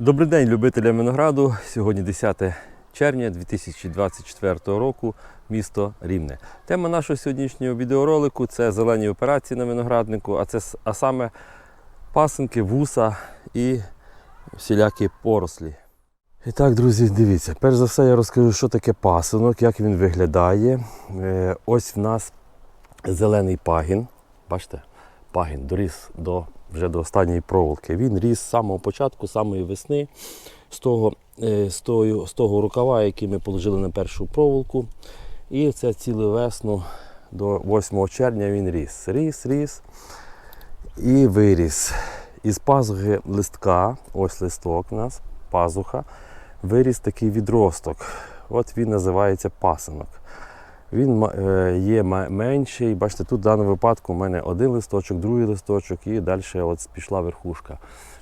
Добрий день, любителям винограду. Сьогодні 10 червня 2024 року, місто Рівне. Тема нашого сьогоднішнього відеоролику це зелені операції на винограднику, а це а саме пасинки, вуса і всілякі порослі. І так, друзі, дивіться, перш за все я розкажу, що таке пасинок, як він виглядає. Е, Ось в нас зелений пагін. Бачите, пагін доріс до, вже до останньої проволоки. Він ріс з самого початку, з самої весни, з того, е, з, того, з того рукава, який ми положили на першу проволоку. І це цілу весну до 8 червня він ріс. Ріс, ріс і виріс. Із пазухи листка, ось листок у нас, пазуха, виріс такий відросток. От він називається пасинок. Він е, є менший. Бачите, тут в даному випадку у мене один листочок, другий листочок і далі от пішла верхушка.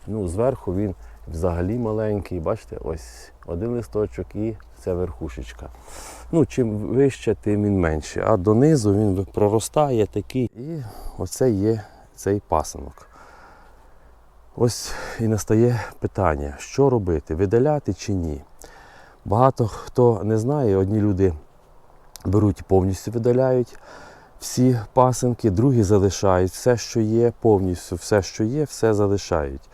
Ну, зверху він взагалі маленький. Бачите, ось один листочок і це верхушечка. Ну, чим вище, тим він менший. А донизу він проростає такий. І оце є цей пасинок. Ось і настає питання, що робити, видаляти чи ні. Багато хто не знає, одні люди беруть і повністю видаляють всі пасинки, другі залишають все, що є, повністю все, що є, все залишають.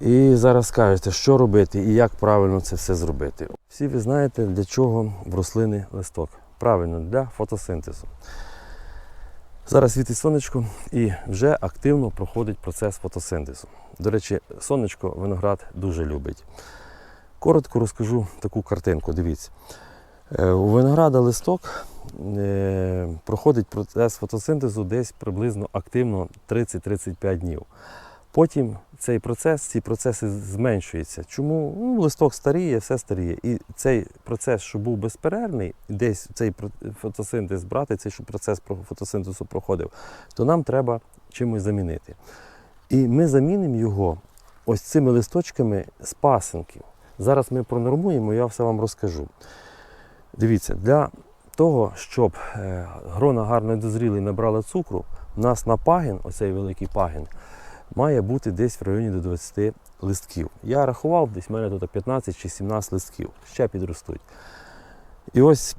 І зараз скажете, що робити і як правильно це все зробити. Всі ви знаєте, для чого в рослини листок. Правильно, для фотосинтезу. Зараз світить сонечко і вже активно проходить процес фотосинтезу. До речі, сонечко виноград дуже любить. Коротко розкажу таку картинку. Дивіться. Е, У винограда листок е, проходить процес фотосинтезу десь приблизно активно 30-35 днів. Потім цей процес, ці процеси зменшуються. Чому? Ну, листок старіє, все старіє. І цей процес, що був безперервний, десь цей фотосинтез брати, цей щоб процес фотосинтезу проходив, то нам треба чимось замінити. І ми замінимо його ось цими листочками з пасинків. Зараз ми пронормуємо, я все вам розкажу. Дивіться, для того, щоб е, грона гарно дозріли і набрали цукру, у нас на пагін, оцей великий пагін, має бути десь в районі до 20 листків. Я рахував, десь в мене тут 15 чи 17 листків, ще підростуть. І ось,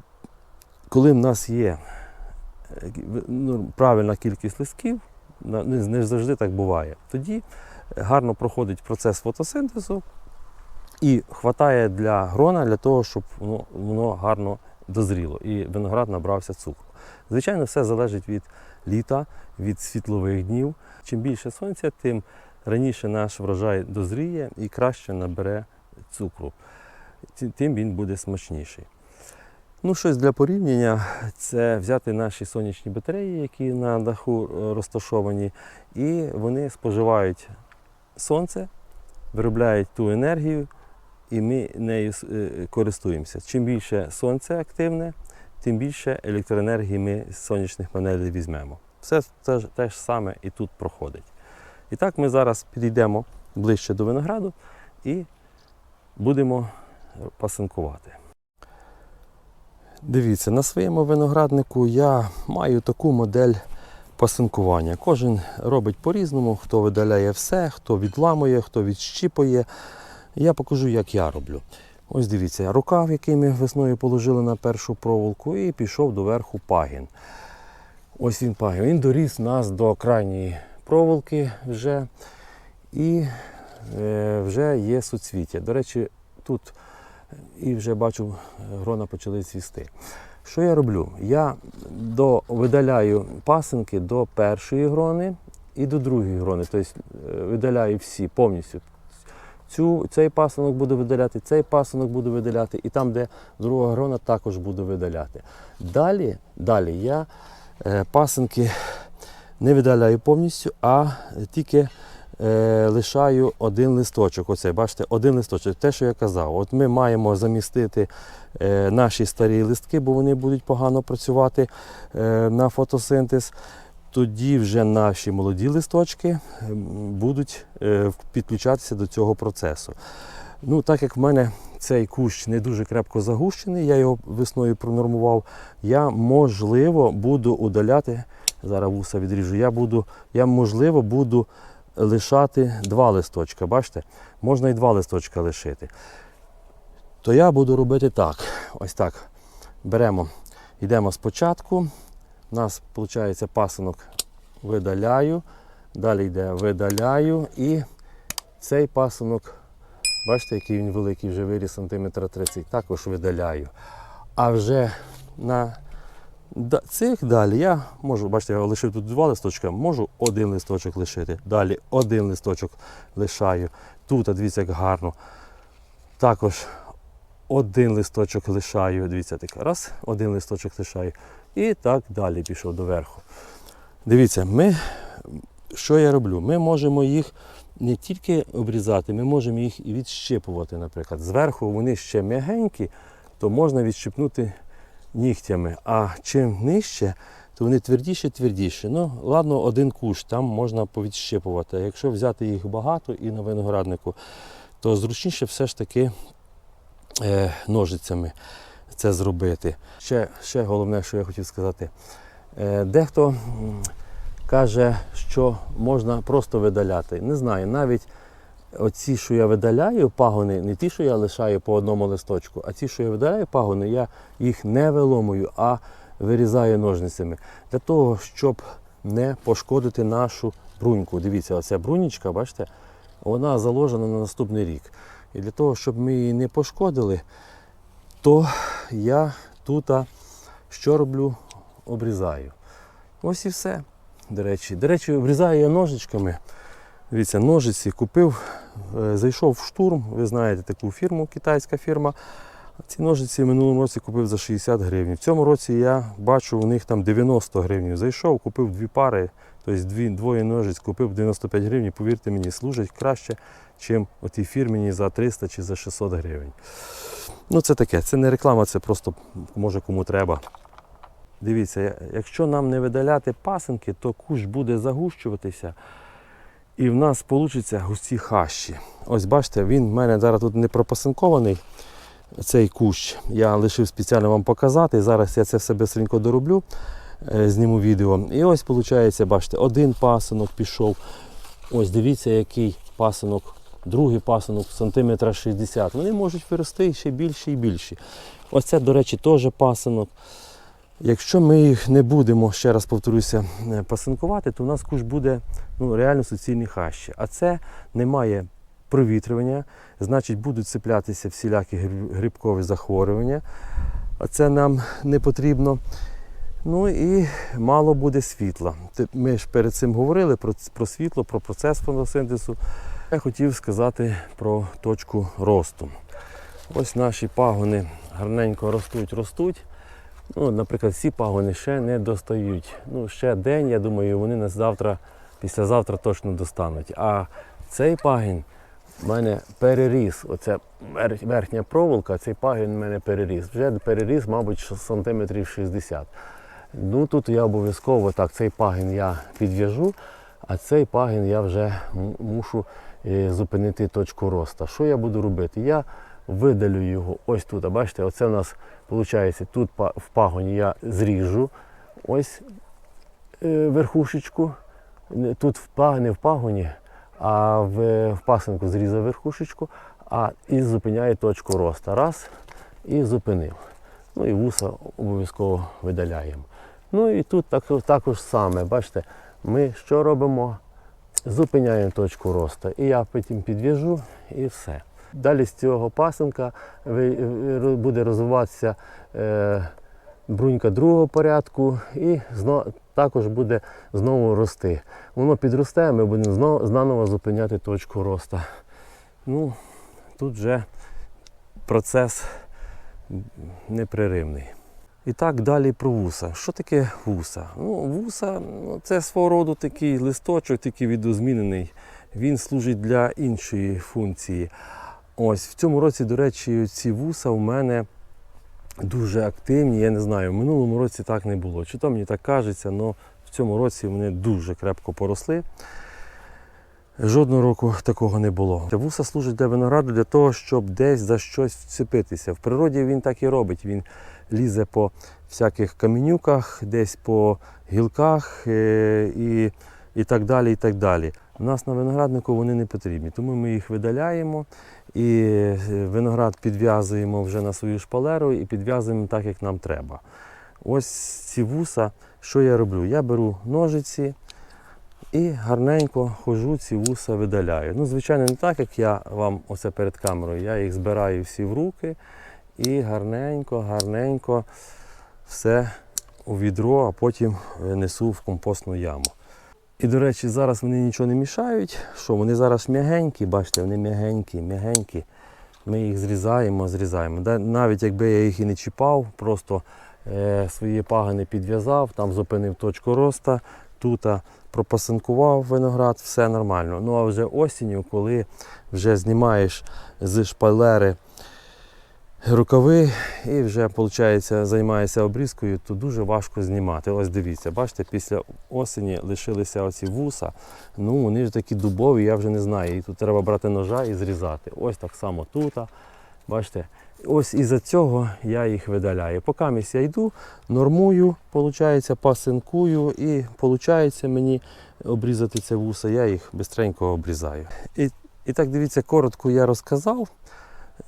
коли в нас є е, ну, правильна кількість листків, не, не завжди так буває, тоді гарно проходить процес фотосинтезу і хватає для грона для того, щоб воно, воно гарно дозріло і виноград набрався цукру. Звичайно, все залежить від літа, від світлових днів. Чим більше сонця, тим раніше наш врожай дозріє і краще набере цукру. Тим він буде смачніший. Ну, щось для порівняння це взяти наші сонячні батареї, які на даху е, розташовані, і вони споживають сонце, виробляють ту енергію, і ми нею е, користуємося. Чим більше сонце активне, тим більше електроенергії ми з сонячних панелей візьмемо. Все те, ж- те ж саме і тут проходить. І так ми зараз підійдемо ближче до винограду і будемо пасинкувати. Дивіться, на своєму винограднику я маю таку модель пасинкування. Кожен робить по-різному, хто видаляє все, хто відламує, хто відщіпує. Я покажу, як я роблю. Ось дивіться, рукав, який ми весною положили на першу проволоку, і пішов до верху пагін. Ось він пагін. Він доріс нас до крайньої проволоки вже. І е, вже є суцвіття. До речі, тут і вже бачу, грона почали цвісти. Що я роблю? Я до, видаляю пасинки до першої грони і до другої грони. Тобто е, видаляю всі повністю. Цю, цей пасинок буду видаляти, цей пасинок буду видаляти, і там, де друга грона, також буду видаляти. Далі, далі я е, пасинки не видаляю повністю, а тільки е, лишаю один листочок. Оце, бачите, один листочок. Те, що я казав. От ми маємо замістити е, наші старі листки, бо вони будуть погано працювати е, на фотосинтез. Тоді вже наші молоді листочки будуть е, підключатися до цього процесу. Ну, так як в мене цей кущ не дуже крепко загущений, я його весною пронормував, я можливо буду удаляти. Зараз вуса відріжу, я буду, я можливо буду лишати два листочка. Бачите? Можна і два листочка лишити. То я буду робити так. Ось так. Беремо, йдемо спочатку. У нас виходить пасинок видаляю. Далі йде видаляю і цей пасинок, бачите, який він великий, вже виріс сантиметра 30, також видаляю. А вже на цих далі я можу, бачите, я лишив тут два листочка, можу один листочок лишити. Далі один листочок лишаю. Тут, дивіться, як гарно. Також один листочок лишаю. Дивіться, так. Раз, один листочок лишаю. І так далі пішов до верху. Дивіться, ми, що я роблю? Ми можемо їх не тільки обрізати, ми можемо їх і відщипувати, наприклад. Зверху вони ще м'ягенькі, то можна відщипнути нігтями. А чим нижче, то вони твердіші, твердіші. Ну, ладно, один кущ, там можна повідщипувати. А якщо взяти їх багато і на винограднику, то зручніше все ж таки ножицями це зробити. Ще, ще головне, що я хотів сказати. Е, дехто каже, що можна просто видаляти. Не знаю, навіть оці, що я видаляю пагони, не ті, що я лишаю по одному листочку, а ті, що я видаляю пагони, я їх не виломую, а вирізаю ножницями. Для того, щоб не пошкодити нашу бруньку. Дивіться, оця брунічка, бачите, вона заложена на наступний рік. І для того, щоб ми її не пошкодили, то я тут що роблю? Обрізаю. Ось і все. До речі, до речі, обрізаю я ножичками. Дивіться, ножиці купив, е, зайшов в штурм. Ви знаєте таку фірму, китайська фірма. Ці ножиці в минулому році купив за 60 гривень. В цьому році я бачу, у них там 90 гривень. Зайшов, купив дві пари, тобто дві, двоє ножиць купив 95 гривень. Повірте мені, служать краще, ніж оті фірмені за 300 чи за 600 гривень. Ну це таке, це не реклама, це просто може кому треба. Дивіться, якщо нам не видаляти пасинки, то кущ буде загущуватися і в нас вийде густі хащі. Ось бачите, він в мене зараз тут не пропасинкований, цей кущ. Я лишив спеціально вам показати. Зараз я це все бистренько дороблю, е, зніму відео. І ось виходить, бачите, один пасинок пішов. Ось дивіться, який пасинок, другий пасинок сантиметра 60. Вони можуть вирости ще більші і більші. Ось це, до речі, теж пасинок. Якщо ми їх не будемо, ще раз повторюся, е, пасинкувати, то у нас куш буде ну, реально суцільні хащі. А це немає провітрювання, значить будуть цеплятися всілякі гриб- грибкові захворювання. А це нам не потрібно. Ну і мало буде світла. Ми ж перед цим говорили про, про світло, про процес фотосинтезу. Я хотів сказати про точку росту. Ось наші пагони гарненько ростуть, ростуть. Ну, наприклад, ці пагони ще не достають. Ну, ще день, я думаю, вони нас завтра, післязавтра точно достануть. А цей пагін в мене переріс. Оця верхня проволока, цей пагін в мене переріс. Вже переріс, мабуть, сантиметрів 60. Ну тут я обов'язково так, цей пагін я підв'яжу, а цей пагін я вже мушу е, зупинити точку росту. Що я буду робити? Я видалю його ось тут. А бачите, оце у нас виходить, тут в пагоні я зріжу ось е, верхушечку. Тут в па- не в пагоні, а в, пасинку зрізав верхушечку, а і зупиняє точку росту. Раз і зупинив. Ну і вуса обов'язково видаляємо. Ну і тут так, також саме, бачите, ми що робимо? Зупиняємо точку росту. І я потім підв'яжу і все. Далі з цього пасинка буде розвиватися е, брунька другого порядку і також буде знову рости. Воно підросте, ми будемо знову зупиняти точку росту. Ну, тут вже процес непреривний. І так далі про вуса. Що таке вуса? Ну, вуса ну, це свого роду такий листочок, тільки відозмінений. Він служить для іншої функції. Ось в цьому році, до речі, ці вуса у мене дуже активні. Я не знаю, в минулому році так не було. Чи то мені так кажеться, але в цьому році вони дуже крепко поросли. Жодного року такого не було. Вуса служить для винограду для того, щоб десь за щось вцепитися. В природі він так і робить. Він лізе по всяких каменюках, десь по гілках е, і і так далі. і так далі. У нас на винограднику вони не потрібні, тому ми їх видаляємо і е, виноград підв'язуємо вже на свою шпалеру і підв'язуємо так, як нам треба. Ось ці вуса, що я роблю? Я беру ножиці і гарненько хожу, ці вуса видаляю. Ну, звичайно, не так, як я вам оце перед камерою. Я їх збираю всі в руки і гарненько, гарненько все у відро, а потім е, несу в компостну яму. І, до речі, зараз вони нічого не мішають. Що вони зараз м'ягенькі, бачите, вони м'ягенькі, м'ягенькі. Ми їх зрізаємо, зрізаємо. Навіть якби я їх і не чіпав, просто е, свої пагани підв'язав, там зупинив точку росту, тут пропасинкував виноград, все нормально. Ну а вже осінню, коли вже знімаєш з шпалери рукави і вже виходить, займаєшся обрізкою, то дуже важко знімати. Ось дивіться, бачите, після осені лишилися оці вуса. Ну, вони ж такі дубові, я вже не знаю. І тут треба брати ножа і зрізати. Ось так само тут. Бачите, ось із-за цього я їх видаляю. Поки місць я йду, нормую, виходить, пасинкую і виходить мені обрізати це вуса, я їх швидко обрізаю. І, і так дивіться, коротко я розказав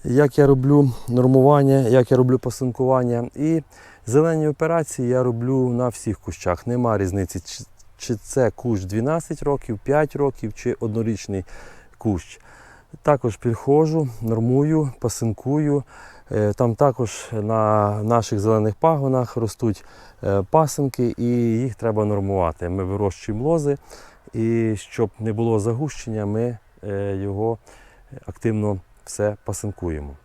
як я роблю нормування, як я роблю пасинкування. І зелені операції я роблю на всіх кущах. Нема різниці, чи- це кущ 12 років, 5 років, чи однорічний кущ. Також підходжу, нормую, пасинкую. Е, Там також на наших зелених пагонах ростуть е, пасинки і їх треба нормувати. Ми вирощуємо лози, і щоб не було загущення, ми е, його активно все пасинкуємо.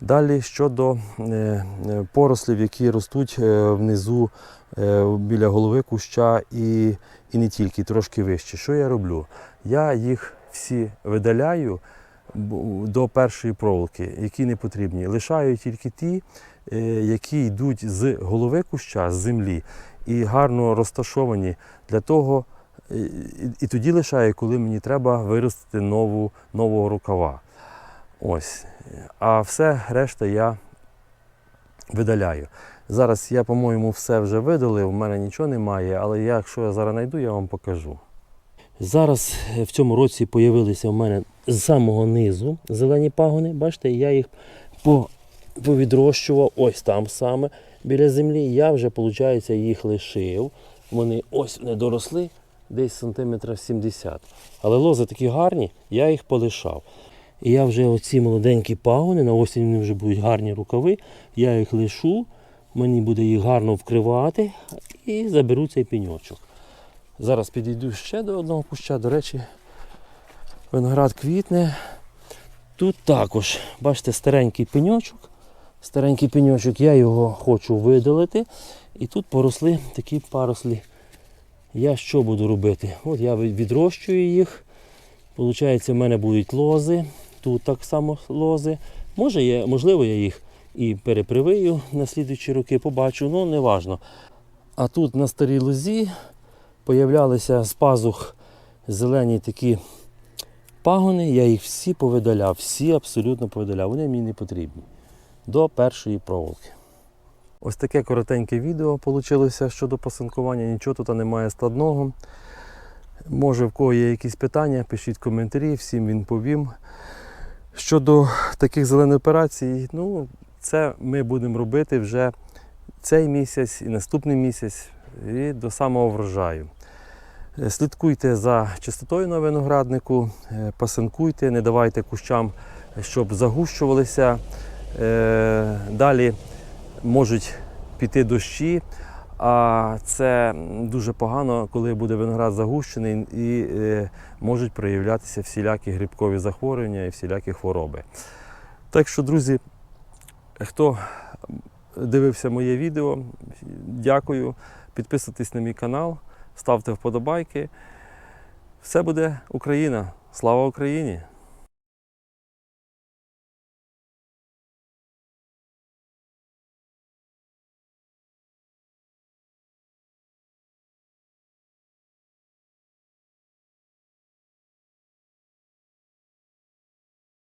Далі щодо е, е, порослів, які ростуть е, внизу біля голови куща і, і не тільки, трошки вище. Що я роблю? Я їх всі видаляю до першої проволоки, які не потрібні. Лишаю тільки ті, які йдуть з голови куща, з землі, і гарно розташовані для того. І, і тоді лишаю, коли мені треба виростити нову, нового рукава. Ось. А все решта я видаляю. Зараз я, по-моєму, все вже видалив, в мене нічого немає, але я, якщо я зараз знайду, я вам покажу. Зараз е, в цьому році з'явилися в мене з самого низу зелені пагони. Бачите, я їх по- повідрощував ось там саме біля землі. Я вже, виходить, їх лишив. Вони ось не доросли десь сантиметрів 70. Але лози такі гарні, я їх полишав. І я вже оці молоденькі пагони, на осінь вони вже будуть гарні рукави, я їх лишу, мені буде їх гарно вкривати і заберу цей пеньочок. Зараз підійду ще до одного куща. До речі, виноград квітне. Тут також, бачите, старенький пеньочок. Старенький пеньочок, я його хочу видалити. І тут поросли такі парослі. Я що буду робити? От я відрощую їх. Получається, в мене будуть лози. Тут так само лози. Може, я, можливо, я їх і перепривию на слідуючі роки, побачу, ну не важно. А тут на старій лозі появлялися з пазух зелені такі пагони. Я їх всі повидаляв, всі абсолютно повидаляв. Вони мені не потрібні. До першої проволоки. Ось таке коротеньке відео вийшло щодо пасинкування. Нічого тут немає складного. Може, в кого є якісь питання, пишіть коментарі, всім він повім. Щодо таких зелених операцій, ну, це ми будемо робити вже цей місяць і наступний місяць, і до самого врожаю. Е, Слідкуйте за чистотою на винограднику, е, пасинкуйте, не давайте кущам, щоб загущувалися. Е, Далі можуть піти дощі, а це дуже погано, коли буде виноград загущений і е, можуть проявлятися всілякі грибкові захворювання і всілякі хвороби. Так що, друзі, хто дивився моє відео, дякую. Підписуйтесь на мій канал, ставте вподобайки. Все буде Україна. Слава Україні!